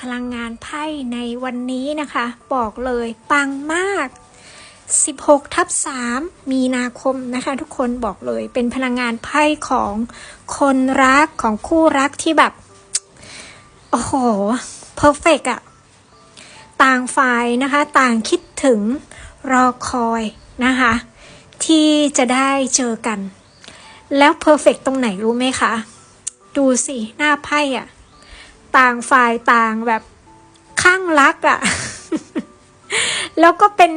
พลังงานไพ่ในวันนี้นะคะ บอกเลยปังมาก 16ทับ3มีนาคมนะคะ ทุกคนบอกเลยเป็นพลังงานไพ่ของคนรักของคู่รักที่แบบ โอ้โหเพอร์เฟกอะต่างฝ่ายนะคะ ต่างคิดถึงรอคอยนะคะ ที่จะได้เจอกัน แล้วเพอร์เฟกตรงไหนรู้ไหมคะ ดูสิ หน้าไพ่อะ ต่างฝ่ายต่างแบบข้างรักอะแล้วก็เป็น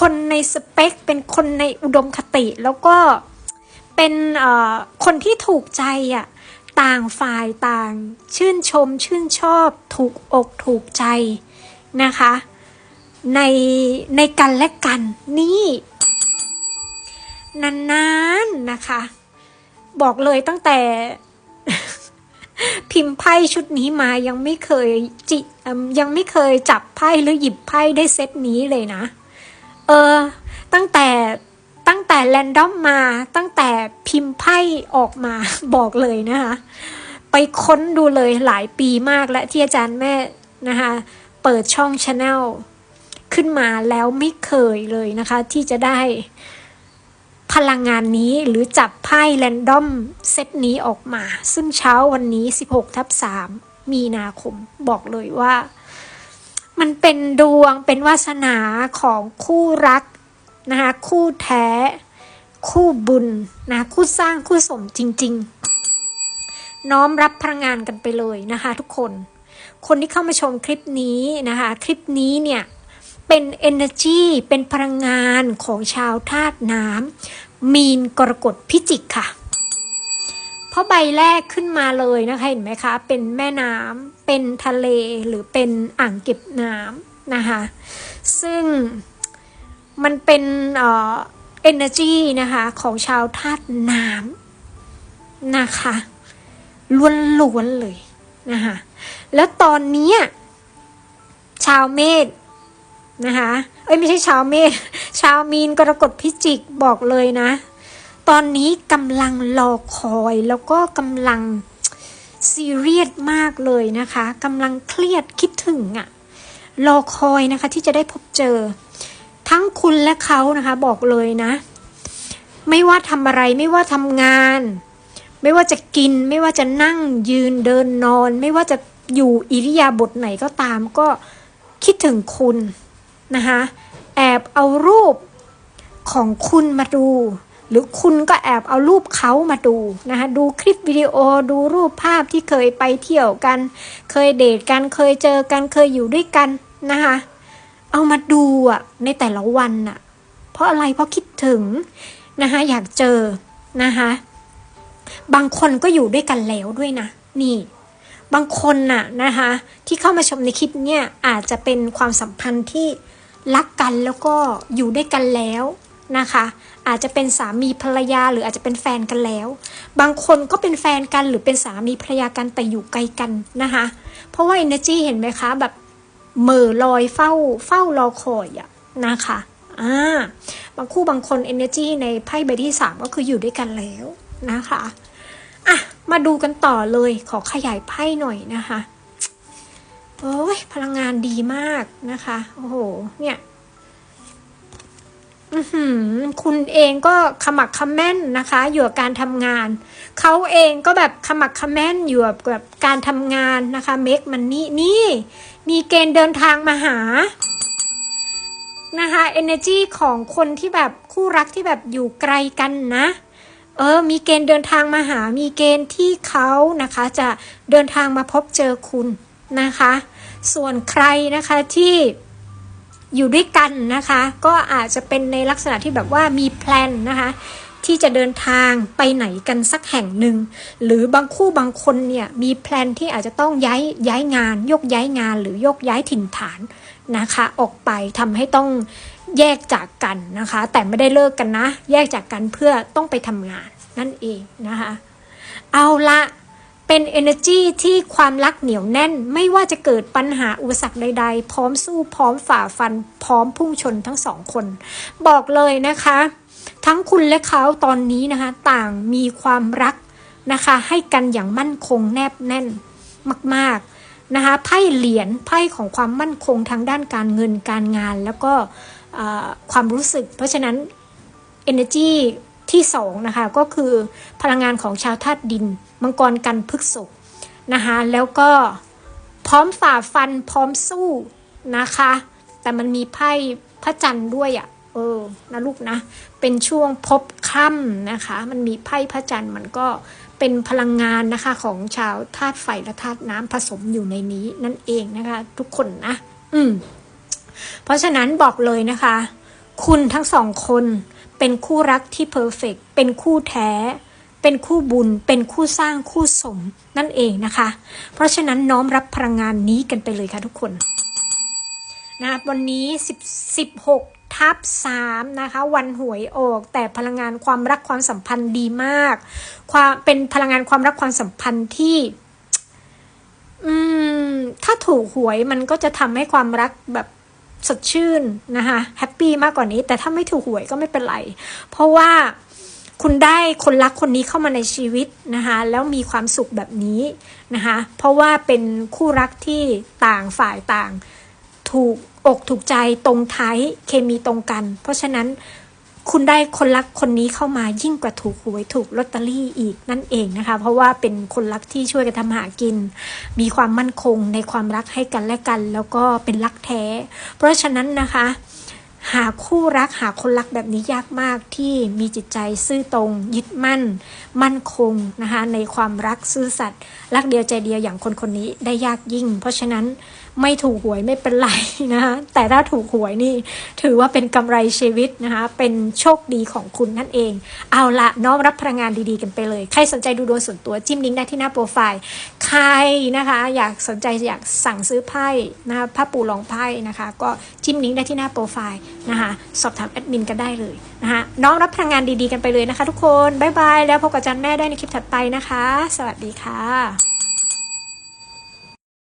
คนในสเปค เป็นคนในอุดมคติ แล้วก็เป็นคนที่ถูกใจอะต่างฝ่ายต่าง ชื่นชม ชื่นชอบ ถูกอกถูกใจนะคะ ในในกันและกันนี่นานๆนะคะ บอกเลยตั้งแต่ พิมพ์ไพ่ชุดนี้มายังไม่เคยจิยังไม่เคยจับไพ่หรือหยิบไพ่ได้เซตนี้เลยนะ เออ ตั้งแต่ตั้งแต่แรนดอมมาตั้งแต่พิมพ์ไพ่ออกมาบอกเลยนะคะไปค้นดูเลยหลายปีมากและที่อาจารย์แม่นะคะเปิดช่องชาแนลขึ้นมาแล้วไม่เคยเลยนะคะ ที่จะได้ พลังงานนี้หรือจับไพ่แรนดอมเซตนี้ออกมา ซึ่งเช้าวันนี้ 16 ทับ 3 มีนาคมบอกเลยว่า มันเป็นดวงเป็นวาสนาของคู่รักนะคะคู่แท้ คู่บุญนะคู่สร้างคู่สมจริง ๆ น้อมรับพลังงานกันไปเลยนะคะทุกคน คนที่เข้ามาชมคลิปนี้นะคะ คลิปนี้เนี่ยเป็น energy เป็นพลังงานของชาวธาตุน้ำ มีนกรกฎพิจิกค่ะ เพราะใบแรกขึ้นมาเลยนะคะเห็นไหมคะ เป็นแม่น้ำเป็นทะเลหรือเป็นอ่างเก็บน้ำนะคะ ซึ่งมันเป็นเอ่อ energy นะคะของชาวธาตุน้ำนะคะล้วนๆเลยนะคะแล้วตอนนี้ชาวเมษ นะคะ เอ้ยไม่ใช่ชาวเมษชาวมีนกรกฎพิจิกบอกเลยนะ ตอนนี้กำลังรอคอยแล้วก็กำลังซีเรียสมากเลยนะคะกำลังเครียดคิดถึงอะรอคอยนะคะที่จะได้พบเจอ ทั้งคุณและเขานะคะ บอกเลยนะ ไม่ว่าทำอะไรไม่ว่าทำงาน ไม่ว่าจะกิน ไม่ว่าจะนั่งยืนเดินนอน ไม่ว่าจะอยู่อิริยาบถไหนก็ตามก็คิดถึงคุณ นะคะแอบเอารูปของคุณมาดู หรือคุณก็แอบเอารูปเขามาดูนะคะดูคลิปวิดีโอดูรูปภาพที่เคยไปเที่ยวกัน เคยเดทกันเคยเจอกันเคยอยู่ด้วยกันนะคะเอามาดูอะในแต่ละวันอะ เพราะอะไรเพราะคิดถึงนะคะอยากเจอนะคะบางคนก็อยู่ด้วยกันแล้วด้วยนะ นี่ บางคนน่ะนะคะที่เข้ามาชมในคลิปเนี่ยอาจจะเป็นความสัมพันธ์ที่ รักกันแล้วก็อยู่ด้วยกันแล้วนะคะ อาจจะเป็นสามีภรรยาหรืออาจจะเป็นแฟนกันแล้ว บางคนก็เป็นแฟนกันหรือเป็นสามีภรรยากันแต่อยู่ไกลกันนะคะ เพราะว่า energy เห็นไหมคะแบบเหม่อลอยเฝ้าเฝ้ารอคอยอะนะคะอ่าบางคู่บางคน energy ในไพ่ใบที่สามก็คืออยู่ด้วยกันแล้วนะคะอะมาดูกันต่อเลยขอขยายไพ่หน่อยนะคะ โอ้ยพลังงานดีมากนะคะ โอ้โห เนี่ยคุณเองก็ขมักขม้นนะคะ อยู่กับการทำงาน เขาเองก็แบบขมักขม้นอยู่กับแบบการทำงานนะคะเมคมันนี่นี่ มีเกณฑ์เดินทางมาหานะคะ energy ของคนที่แบบคู่รักที่แบบอยู่ไกลกันนะ เออ มีเกณฑ์เดินทางมาหา มีเกณฑ์ที่เขานะคะ จะเดินทางมาพบเจอคุณ นะคะ ส่วนใครนะคะที่อยู่ด้วยกันนะคะ ก็อาจจะเป็นในลักษณะที่แบบว่ามีแพลนนะคะที่จะเดินทางไปไหนกันสักแห่งหนึ่ง หรือบางคู่บางคนเนี่ยมีแพลนที่อาจจะต้องย้ายย้ายงานยกย้ายงานหรือยกย้ายถิ่นฐานนะคะ ออกไปทำให้ต้องแยกจากกันนะคะ แต่ไม่ได้เลิกกันนะ แยกจากกันเพื่อต้องไปทำงานนั่นเองนะคะ เอาละ เป็น energy ที่ความรักเหนียวแน่น ไม่ว่าจะเกิดปัญหาอุปสรรคใด ๆ พร้อมสู้พร้อมฝ่าฟัน พร้อมพุ่งชนทั้งสองคน บอกเลยนะคะ ทั้งคุณและเขาตอนนี้นะคะ ต่างมีความรักนะคะ ให้กันอย่างมั่นคงแนบแน่นมาก ๆนะคะไพ่เหรียญไพ่ของความมั่นคงทางด้านการเงินการงาน แล้วก็ความรู้สึก เพราะฉะนั้น energy ที่สองนะคะก็คือพลังงานของชาวธาตุดิน มังกรกันพฤกษกนะคะแล้วก็พร้อมฝ่าฟันพร้อมสู้นะคะ แต่มันมีไพ่พระจันทร์ด้วยอะ่ะเออนะลูกนะ เป็นช่วงพบค่ำนะคะ มันมีไพ่พระจันทร์มันก็เป็นพลังงานนะคะของชาวธาตุไฟและธาตุน้ำผสมอยู่ในนี้นั่นเองนะคะ ทุกคนนะ อืม เพราะฉะนั้นบอกเลยนะคะ คุณทั้งสองคน เป็นคู่รักที่เพอร์เฟกเป็นคู่แท้ เป็นคู่บุญ เป็นคู่สร้างคู่สมนั่นเองนะคะ เพราะฉะนั้นน้อมรับพลังงานนี้กันไปเลยค่ะทุกคนนะวันนี้10 16ทับ3นะคะ วันหวยออกแต่พลังงานความรักความสัมพันธ์ดีมาก ความเป็นพลังงานความรักความสัมพันธ์ที่ อืม ถ้าถูกหวยมันก็จะทำให้ความรักแบบ สดชื่นนะคะแฮปปี้มากกว่านี้ แต่ถ้าไม่ถูกหวยก็ไม่เป็นไร เพราะว่าคุณได้คนรักคนนี้เข้ามาในชีวิตนะคะแล้วมีความสุขแบบนี้นะคะเพราะว่าเป็นคู่รักที่ต่างฝ่ายต่าง ถูกอกถูกใจตรงท้ายเคมีตรงกัน เพราะฉะนั้น คุณได้คนรักคนนี้เข้ามายิ่งกว่าถูกหวยถูกลอตเตอรี่อีกนั่นเองนะคะ เพราะว่าเป็นคนรักที่ช่วยกันทำหากิน มีความมั่นคงในความรักให้กันและกัน แล้วก็เป็นรักแท้ เพราะฉะนั้นนะคะ หาคู่รักหาคนรักแบบนี้ยากมากที่มีจิตใจซื่อตรง ยึดมั่น มั่นคงนะคะในความรักซื่อสัตย์รักเดียวใจเดียวอย่างคนคนนี้ได้ยากยิ่ง เพราะฉะนั้น ไม่ถูกหวยไม่เป็นไรนะคะแต่ถ้าถูกหวยนี่ถือว่าเป็นกำไรชีวิตนะคะ เป็นโชคดีของคุณนั่นเอง เอาละน้อมรับพลังงานดีๆกันไปเลย ใครสนใจดูดวงส่วนตัวจิ้มลิงก์ได้ที่หน้าโปรไฟล์ ใครนะคะ อยากสนใจอยากสั่งซื้อไพ่นะคะผ้าปูรองไพ่นะคะ ก็จิ้มลิงก์ได้ที่หน้าโปรไฟล์นะคะสอบถามแอดมินกันได้เลยนะคะน้อมรับพลังงานดีๆกันไปเลยนะคะ ทุกคนบ๊ายบายแล้วพบกับอาจันแม่ได้ในคลิปถัดไปนะคะ สวัสดีค่ะ